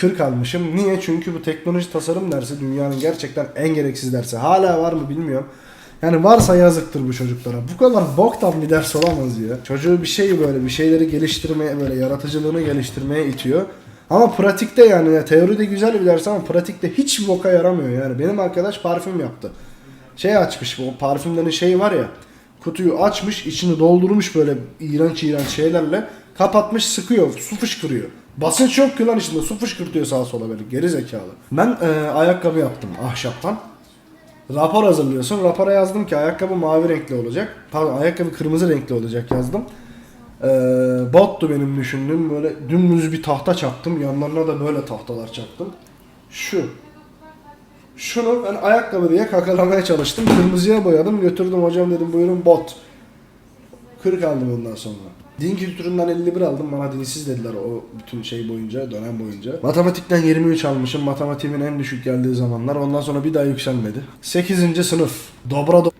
40 almışım. Niye? Çünkü bu teknoloji tasarım dersi dünyanın gerçekten en gereksiz dersi. Hala var mı bilmiyorum. Yani varsa yazıktır bu çocuklara. Bu kadar boktan bir ders olamaz ya. Çocuğu bir şey böyle bir şeyleri geliştirmeye böyle yaratıcılığını geliştirmeye itiyor. Ama pratikte yani ya teoride güzel bir ders ama pratikte hiç boka yaramıyor yani. Benim arkadaş parfüm yaptı. Şey açmış bu parfümlerin şeyi var ya kutuyu açmış içini doldurmuş böyle iğrenç iğrenç şeylerle kapatmış sıkıyor su fışkırıyor. Basınç yok ki lan içinde su fışkırtıyor sağa sola böyle geri zekalı. Ben e, ayakkabı yaptım ahşaptan. Rapor hazırlıyorsun. Rapora yazdım ki ayakkabı mavi renkli olacak. Pardon ayakkabı kırmızı renkli olacak yazdım. Ee, bottu benim düşündüğüm. Böyle dümdüz bir tahta çaktım. Yanlarına da böyle tahtalar çaktım. Şu. Şunu ben ayakkabı diye kakalamaya çalıştım. Kırmızıya boyadım. Götürdüm hocam dedim buyurun bot. 40 aldım ondan sonra. Din kültüründen 51 aldım. Bana dinsiz dediler o bütün şey boyunca, dönem boyunca. Matematikten 23 almışım. Matematiğimin en düşük geldiği zamanlar. Ondan sonra bir daha yükselmedi. 8. sınıf. Dobra do-